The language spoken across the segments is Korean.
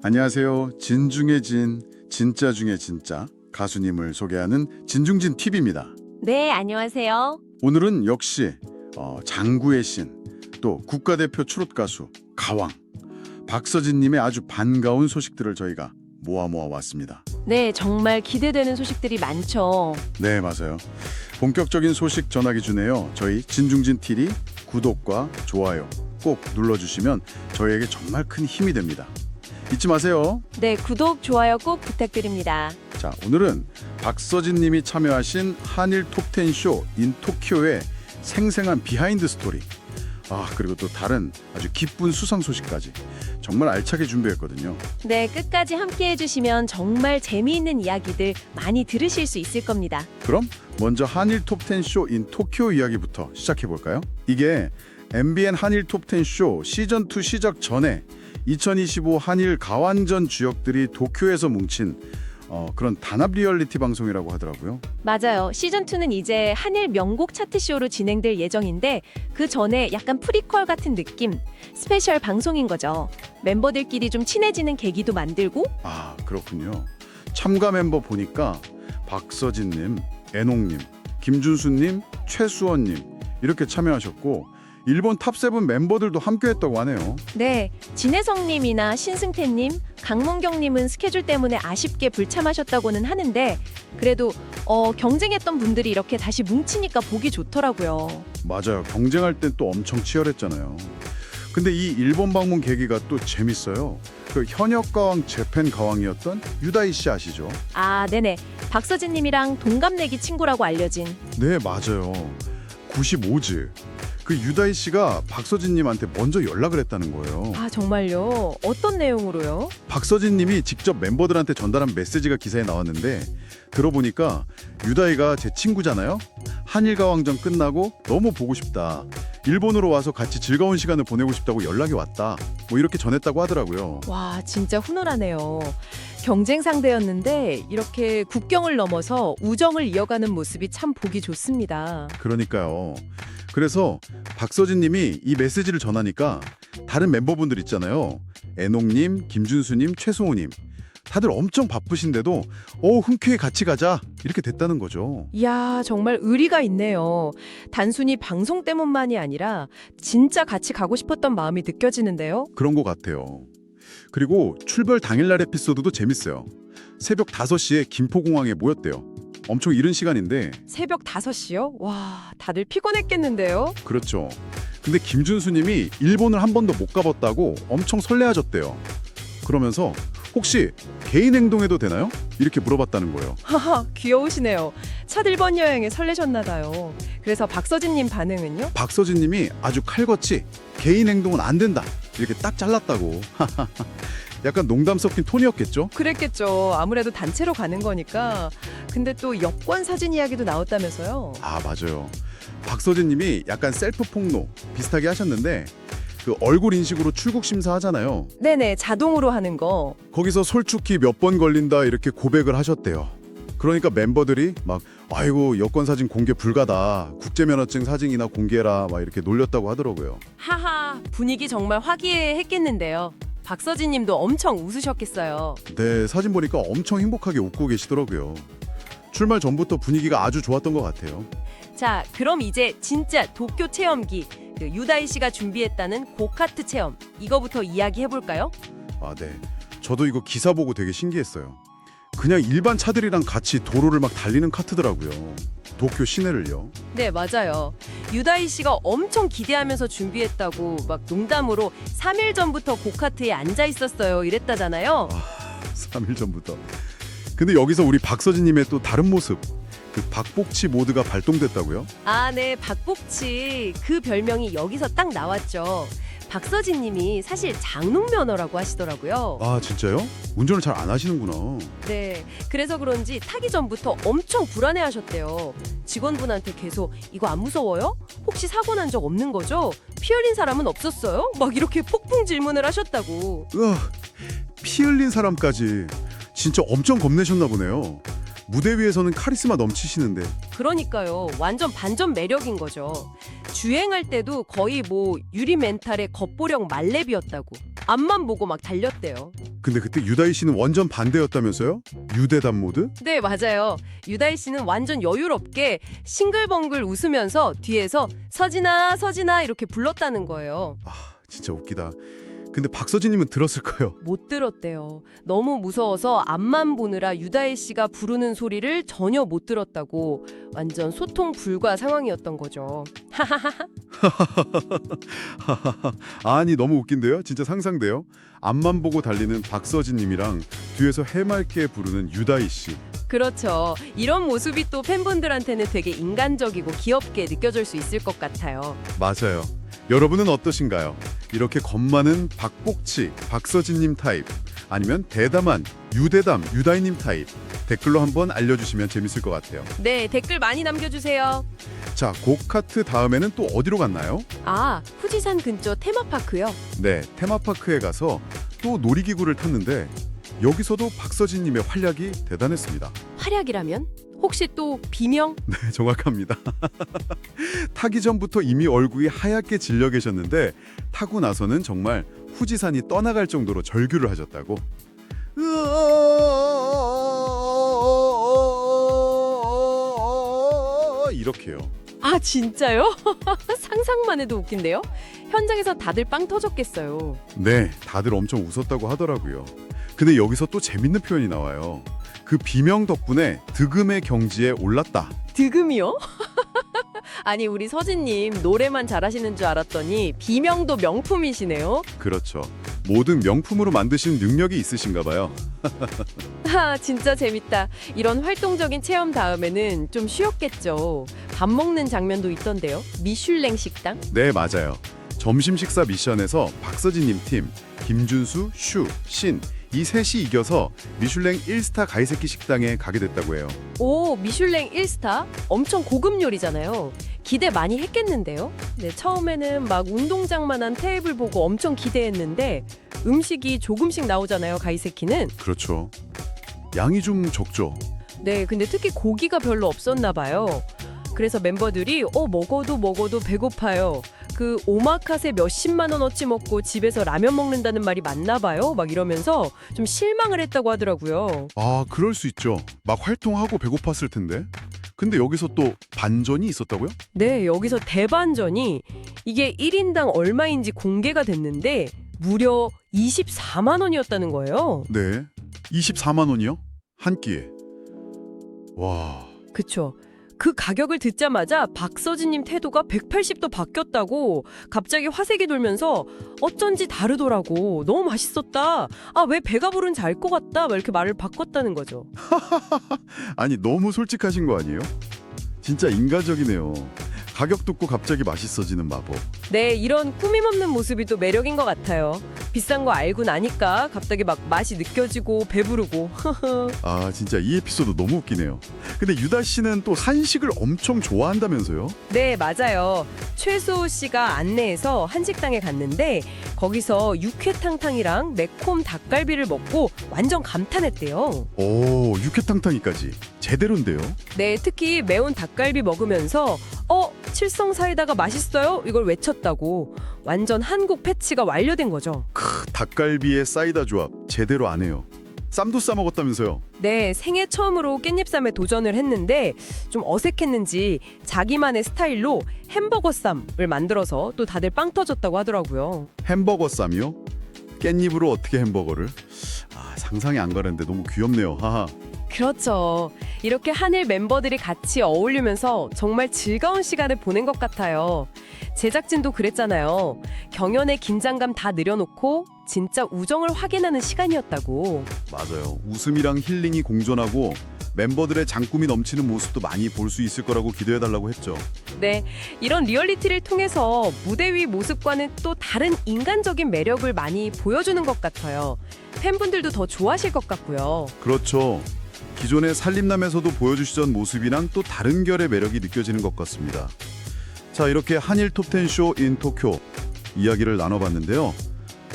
안녕하세요. 진중의 진, 진짜 중의 진짜 가수님을 소개하는 진중진 TV입니다. 네, 안녕하세요. 오늘은 역시 어, 장구의 신, 또 국가대표 트롯 가수 가왕 박서진님의 아주 반가운 소식들을 저희가 모아 모아 왔습니다. 네, 정말 기대되는 소식들이 많죠. 네, 맞아요. 본격적인 소식 전하기 전에요. 저희 진중진 TV 구독과 좋아요 꼭 눌러주시면 저희에게 정말 큰 힘이 됩니다. 잊지 마세요. 네, 구독, 좋아요 꼭 부탁드립니다. 자, 오늘은 박서진 님이 참여하신 한일 톱10 쇼 인 토키오의 생생한 비하인드 스토리. 아, 그리고 또 다른 아주 기쁜 수상 소식까지 정말 알차게 준비했거든요. 네, 끝까지 함께 해주시면 정말 재미있는 이야기들 많이 들으실 수 있을 겁니다. 그럼 먼저 한일 톱10 쇼 인 토키오 이야기부터 시작해 볼까요? 이게 MBN 한일 톱10 쇼 시즌 2 시작 전에 2025 한일 가완전 주역들이 도쿄에서 뭉친 어, 그런 단합 리얼리티 방송이라고 하더라고요. 맞아요. 시즌2는 이제 한일 명곡 차트쇼로 진행될 예정인데 그 전에 약간 프리퀄 같은 느낌, 스페셜 방송인 거죠. 멤버들끼리 좀 친해지는 계기도 만들고 아 그렇군요. 참가 멤버 보니까 박서진님, 애농님, 김준수님, 최수원님 이렇게 참여하셨고 일본 탑세븐 멤버들도 함께했다고 하네요. 네, 진혜성님이나 신승태님, 강문경님은 스케줄 때문에 아쉽게 불참하셨다고는 하는데 그래도 어, 경쟁했던 분들이 이렇게 다시 뭉치니까 보기 좋더라고요. 맞아요. 경쟁할 땐 또 엄청 치열했잖아요. 근데 이 일본 방문 계기가 또 재밌어요. 그 현역 가왕 재팬 가왕이었던 유다이 씨 아시죠? 아, 네네. 박서진님이랑 동갑내기 친구라고 알려진. 네 맞아요. 95즈. 그 유다이 씨가 박서진님한테 먼저 연락을 했다는 거예요. 아, 정말요? 어떤 내용으로요? 박서진님이 직접 멤버들한테 전달한 메시지가 기사에 나왔는데 들어보니까 유다이가 제 친구잖아요. 한일 가왕전 끝나고 너무 보고 싶다. 일본으로 와서 같이 즐거운 시간을 보내고 싶다고 연락이 왔다. 뭐 이렇게 전했다고 하더라고요. 와, 진짜 훈훈하네요. 경쟁 상대였는데 이렇게 국경을 넘어서 우정을 이어가는 모습이 참 보기 좋습니다. 그러니까요. 그래서 박서진 님이 이 메시지를 전하니까 다른 멤버분들 있잖아요. 애농님, 김준수님, 최승호님 다들 엄청 바쁘신데도 어 흔쾌히 같이 가자 이렇게 됐다는 거죠. 이야, 정말 의리가 있네요. 단순히 방송 때문만이 아니라 진짜 같이 가고 싶었던 마음이 느껴지는데요. 그런 것 같아요. 그리고 출발 당일날 에피소드도 재밌어요. 새벽 5시에 김포공항에 모였대요. 엄청 이른 시간인데 새벽 5시요? 와, 다들 피곤했겠는데요? 그렇죠. 근데 김준수님이 일본을 한 번도 못 가봤다고 엄청 설레하셨대요. 그러면서 혹시 개인 행동해도 되나요? 이렇게 물어봤다는 거예요. 하하, 귀여우시네요. 첫 일본 여행에 설레셨나 봐요. 그래서 박서진님 반응은요? 박서진님이 아주 칼같이 개인 행동은 안 된다 이렇게 딱 잘랐다고. 약간 농담 섞인 톤이었겠죠? 그랬겠죠. 아무래도 단체로 가는 거니까. 근데 또 여권 사진 이야기도 나왔다면서요? 아 맞아요. 박서진님이 약간 셀프 폭로 비슷하게 하셨는데 그 얼굴 인식으로 출국 심사 하잖아요. 네네, 자동으로 하는 거. 거기서 솔직히 몇 번 걸린다 이렇게 고백을 하셨대요. 그러니까 멤버들이 막 아이고 여권 사진 공개 불가다 국제면허증 사진이나 공개해라 막 이렇게 놀렸다고 하더라고요. 하하, 분위기 정말 화기애애했겠는데요. 박서진 님도 엄청 웃으셨겠어요. 네 사진 보니까 엄청 행복하게 웃고 계시더라고요. 출발 전부터 분위기가 아주 좋았던 것 같아요. 자, 그럼 이제 진짜 도쿄 체험기 그 유다이 씨가 준비했다는 고카트 체험 이거부터 이야기해 볼까요? 아 네. 저도 이거 기사 보고 되게 신기했어요. 그냥 일반 차들이랑 같이 도로를 막 달리는 카트더라고요. 도쿄 시내를요. 네, 맞아요. 유다이 씨가 엄청 기대하면서 준비했다고 막 농담으로 3일 전부터 고카트에 앉아 있었어요. 이랬다잖아요. 3일 전부터. 근데 여기서 우리 박서진님의 또 다른 모습, 그 박복치 모드가 발동됐다고요? 아, 네, 박복치 그 별명이 여기서 딱 나왔죠. 박서진 님이 사실 장롱 면허라고 하시더라고요. 아 진짜요? 운전을 잘 안 하시는구나. 네, 그래서 그런지 타기 전부터 엄청 불안해 하셨대요. 직원분한테 계속 이거 안 무서워요? 혹시 사고 난 적 없는 거죠? 피 흘린 사람은 없었어요? 막 이렇게 폭풍 질문을 하셨다고. 으아, 피 흘린 사람까지 진짜 엄청 겁내셨나 보네요. 무대 위에서는 카리스마 넘치시는데 그러니까요. 완전 반전 매력인 거죠. 주행할 때도 거의 뭐 유리 멘탈의 겉보령 말렙이었다고. 앞만 보고 막 달렸대요. 근데 그때 유다희 씨는 완전 반대였다면서요? 유대담 모드? 네, 맞아요. 유다희 씨는 완전 여유롭게 싱글벙글 웃으면서 뒤에서 서진아, 서진아 이렇게 불렀다는 거예요. 아, 진짜 웃기다. 근데 박서진님은 들었을 거예요. 못 들었대요. 너무 무서워서 앞만 보느라 유다희 씨가 부르는 소리를 전혀 못 들었다고 완전 소통 불가 상황이었던 거죠. 아니 너무 웃긴데요? 진짜 상상돼요. 앞만 보고 달리는 박서진님이랑 뒤에서 해맑게 부르는 유다희 씨. 그렇죠. 이런 모습이 또 팬분들한테는 되게 인간적이고 귀엽게 느껴질 수 있을 것 같아요. 맞아요. 여러분은 어떠신가요? 이렇게 겁 많은 박복치, 박서진님 타입 아니면 대담한 유대담, 유다희님 타입 댓글로 한번 알려주시면 재밌을 것 같아요. 네, 댓글 많이 남겨주세요. 자, 고카트 다음에는 또 어디로 갔나요? 아, 후지산 근처 테마파크요. 네, 테마파크에 가서 또 놀이기구를 탔는데 여기서도 박서진님의 활약이 대단했습니다. 활약이라면? 혹시 또 비명? 네, 정확합니다. 타기 전부터 이미 얼굴이 하얗게 질려 계셨는데 타고 나서는 정말 후지산이 떠나갈 정도로 절규를 하셨다고. 이렇게요. 아, 진짜요? 상상만 해도 웃긴데요? 현장에서 다들 빵 터졌겠어요. 네, 다들 엄청 웃었다고 하더라고요. 근데 여기서 또 재밌는 표현이 나와요. 그 비명 덕분에 득음의 경지에 올랐다. 득음이요? 아니 우리 서진님 노래만 잘하시는 줄 알았더니 비명도 명품이시네요. 그렇죠. 모든 명품으로 만드신 능력이 있으신가 봐요. 하 진짜 재밌다. 이런 활동적인 체험 다음에는 좀 쉬었겠죠. 밥 먹는 장면도 있던데요. 미슐랭 식당? 네, 맞아요. 점심 식사 미션에서 박서진님 팀, 김준수, 슈, 신, 이 셋이 이겨서 미슐랭 1스타 가이세키 식당에 가게 됐다고 해요. 오 미슐랭 1스타? 엄청 고급 요리잖아요. 기대 많이 했겠는데요. 네 처음에는 막 운동장만한 테이블 보고 엄청 기대했는데 음식이 조금씩 나오잖아요. 가이세키는. 그렇죠. 양이 좀 적죠. 네, 근데 특히 고기가 별로 없었나 봐요. 그래서 멤버들이 어 먹어도 먹어도 배고파요. 그 오마카세 몇십만 원어치 먹고 집에서 라면 먹는다는 말이 맞나 봐요. 막 이러면서 좀 실망을 했다고 하더라고요. 아, 그럴 수 있죠. 막 활동하고 배고팠을 텐데. 근데 여기서 또 반전이 있었다고요? 네, 여기서 대반전이 이게 1인당 얼마인지 공개가 됐는데 무려 24만 원이었다는 거예요. 네. 24만 원이요? 한 끼에. 와. 그쵸. 그 가격을 듣자마자 박서진님 태도가 180도 바뀌었다고 갑자기 화색이 돌면서 어쩐지 다르더라고. 너무 맛있었다. 아, 왜 배가 부른지 알 것 같다. 막 이렇게 말을 바꿨다는 거죠. 아니, 너무 솔직하신 거 아니에요? 진짜 인간적이네요. 가격 듣고 갑자기 맛있어지는 마법. 네, 이런 꾸밈 없는 모습이 또 매력인 것 같아요. 비싼 거 알고 나니까 갑자기 막 맛이 느껴지고 배부르고. 아, 진짜 이 에피소드 너무 웃기네요. 근데 유다 씨는 또 한식을 엄청 좋아한다면서요? 네, 맞아요. 최수호 씨가 안내해서 한식당에 갔는데 거기서 육회탕탕이랑 매콤 닭갈비를 먹고 완전 감탄했대요. 오, 육회탕탕이까지. 제대로인데요? 네, 특히 매운 닭갈비 먹으면서 어, 칠성 사이다가 맛있어요? 이걸 외쳤다고. 완전 한국 패치가 완료된 거죠. 크, 닭갈비에 사이다 조합 제대로 안 해요. 쌈도 싸 먹었다면서요? 네, 생애 처음으로 깻잎쌈에 도전을 했는데 좀 어색했는지 자기만의 스타일로 햄버거 쌈을 만들어서 또 다들 빵 터졌다고 하더라고요. 햄버거 쌈이요? 깻잎으로 어떻게 햄버거를? 아, 상상이 안 가는데 너무 귀엽네요. 하하. 그렇죠. 이렇게 한일 멤버들이 같이 어울리면서 정말 즐거운 시간을 보낸 것 같아요. 제작진도 그랬잖아요. 경연의 긴장감 다 내려놓고 진짜 우정을 확인하는 시간이었다고. 맞아요. 웃음이랑 힐링이 공존하고 멤버들의 장꿈이 넘치는 모습도 많이 볼 수 있을 거라고 기대해달라고 했죠. 네, 이런 리얼리티를 통해서 무대 위 모습과는 또 다른 인간적인 매력을 많이 보여주는 것 같아요. 팬분들도 더 좋아하실 것 같고요. 그렇죠. 기존의 살림남에서도 보여주시던 모습이랑 또 다른 결의 매력이 느껴지는 것 같습니다. 자, 이렇게 한일 톱텐 쇼인 도쿄 이야기를 나눠봤는데요.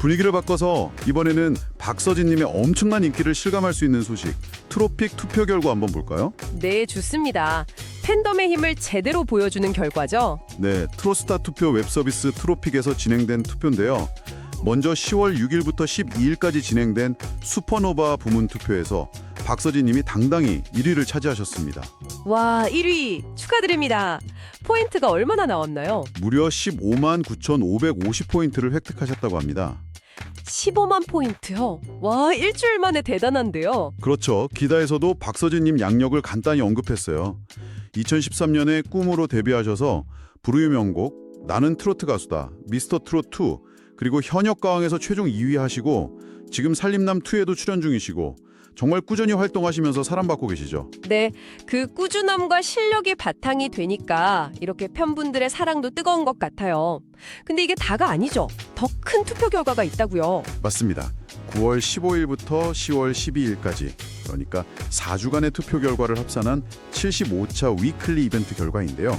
분위기를 바꿔서 이번에는 박서진님의 엄청난 인기를 실감할 수 있는 소식 트로픽 투표 결과 한번 볼까요? 네, 좋습니다. 팬덤의 힘을 제대로 보여주는 결과죠. 네, 트로스타 투표 웹서비스 트로픽에서 진행된 투표인데요. 먼저 10월 6일부터 12일까지 진행된 슈퍼노바 부문 투표에서 박서진 님이 당당히 1위를 차지하셨습니다. 와, 1위 축하드립니다. 포인트가 얼마나 나왔나요? 무려 15만 9,550포인트를 획득하셨다고 합니다. 15만 포인트요. 와, 일주일 만에 대단한데요. 그렇죠. 기다에서도 박서진 님 양력을 간단히 언급했어요. 2013년에 꿈으로 데뷔하셔서 불후의 명곡 나는 트로트 가수다, 미스터 트롯 2, 그리고 현역 가왕에서 최종 2위 하시고 지금 살림남 2에도 출연 중이시고 정말 꾸준히 활동하시면서 사랑받고 계시죠. 네, 그 꾸준함과 실력이 바탕이 되니까 이렇게 팬분들의 사랑도 뜨거운 것 같아요. 근데 이게 다가 아니죠. 더 큰 투표 결과가 있다고요. 맞습니다. 9월 15일부터 10월 12일까지 그러니까 4주간의 투표 결과를 합산한 75차 위클리 이벤트 결과인데요.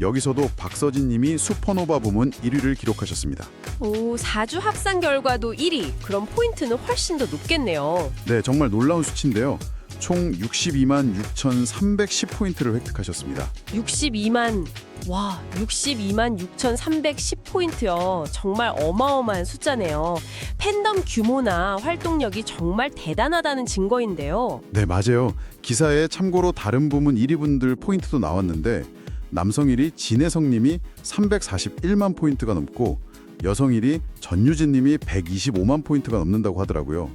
여기서도 박서진 님이 슈퍼노바 부문 1위를 기록하셨습니다. 오, 4주 합산 결과도 1위. 그럼 포인트는 훨씬 더 높겠네요. 네, 정말 놀라운 수치인데요. 총 62만 6,310포인트를 획득하셨습니다. 62만 와 62만 6,310포인트요. 정말 어마어마한 숫자네요. 팬덤 규모나 활동력이 정말 대단하다는 증거인데요. 네, 맞아요. 기사에 참고로 다른 부문 1위 분들 포인트도 나왔는데 남성 1위 진혜성 님이 341만 포인트가 넘고 여성 1위 전유진 님이 125만 포인트가 넘는다고 하더라고요.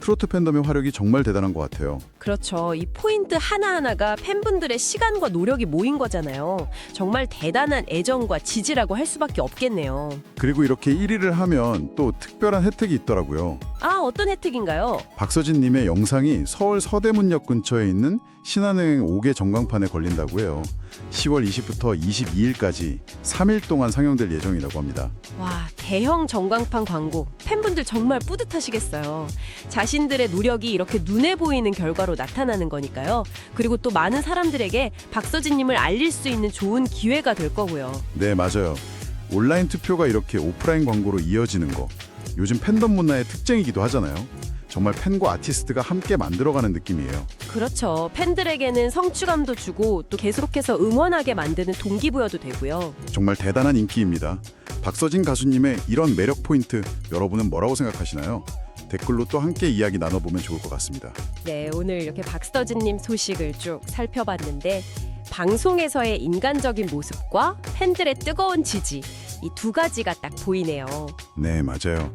트로트 팬덤의 화력이 정말 대단한 것 같아요. 그렇죠. 이 포인트 하나하나가 팬분들의 시간과 노력이 모인 거잖아요. 정말 대단한 애정과 지지라고 할 수밖에 없겠네요. 그리고 이렇게 1위를 하면 또 특별한 혜택이 있더라고요. 아, 어떤 혜택인가요? 박서진 님의 영상이 서울 서대문역 근처에 있는 신한은행 5개 전광판에 걸린다고 해요. 10월 20부터 22일까지 3일 동안 상영될 예정이라고 합니다. 와, 대형 전광판 광고. 팬분들 정말 뿌듯하시겠어요. 자신들의 노력이 이렇게 눈에 보이는 결과로 나타나는 거니까요. 그리고 또 많은 사람들에게 박서진님을 알릴 수 있는 좋은 기회가 될 거고요. 네, 맞아요. 온라인 투표가 이렇게 오프라인 광고로 이어지는 거 요즘 팬덤 문화의 특징이기도 하잖아요. 정말 팬과 아티스트가 함께 만들어가는 느낌이에요. 그렇죠. 팬들에게는 성취감도 주고 또 계속해서 응원하게 만드는 동기부여도 되고요. 정말 대단한 인기입니다. 박서진 가수님의 이런 매력 포인트 여러분은 뭐라고 생각하시나요? 댓글로 또 함께 이야기 나눠보면 좋을 것 같습니다. 네, 오늘 이렇게 박서진님 소식을 쭉 살펴봤는데 방송에서의 인간적인 모습과 팬들의 뜨거운 지지 이 두 가지가 딱 보이네요. 네, 맞아요.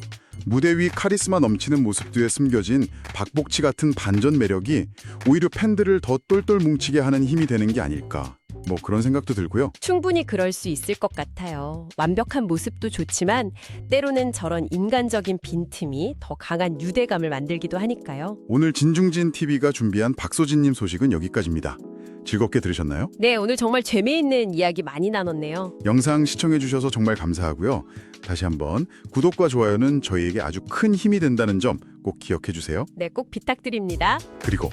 무대 위 카리스마 넘치는 모습 뒤에 숨겨진 박복치 같은 반전 매력이 오히려 팬들을 더 똘똘 뭉치게 하는 힘이 되는 게 아닐까. 뭐 그런 생각도 들고요. 충분히 그럴 수 있을 것 같아요. 완벽한 모습도 좋지만 때로는 저런 인간적인 빈틈이 더 강한 유대감을 만들기도 하니까요. 오늘 진중진 TV가 준비한 박소진님 소식은 여기까지입니다. 즐겁게 들으셨나요? 네, 오늘 정말 재미 있는 이야기 많이 나눴네요. 영상 시청해주셔서 정말 감사하고요. 다시 한번 구독과 좋아요는 저희에게 아주 큰 힘이 된다는 점 꼭 기억해주세요. 네, 꼭 부탁드립니다. 그리고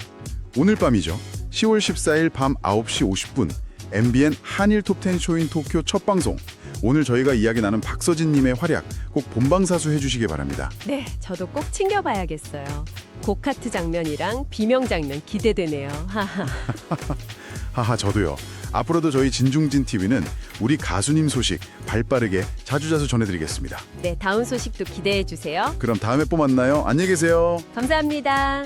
오늘 밤이죠. 10월 14일 밤 9시 50분 MBN 한일 톱10 쇼인 도쿄 첫 방송. 오늘 저희가 이야기 나눈 박서진님의 활약 꼭 본방사수 해주시기 바랍니다. 네, 저도 꼭 챙겨봐야겠어요. 고카트 장면이랑 비명 장면 기대되네요. 하하. 하하 저도요. 앞으로도 저희 진중진 TV는 우리 가수님 소식 발빠르게 자주자주 전해드리겠습니다. 네, 다음 소식도 기대해 주세요. 그럼 다음에 또 만나요. 안녕히 계세요. 감사합니다.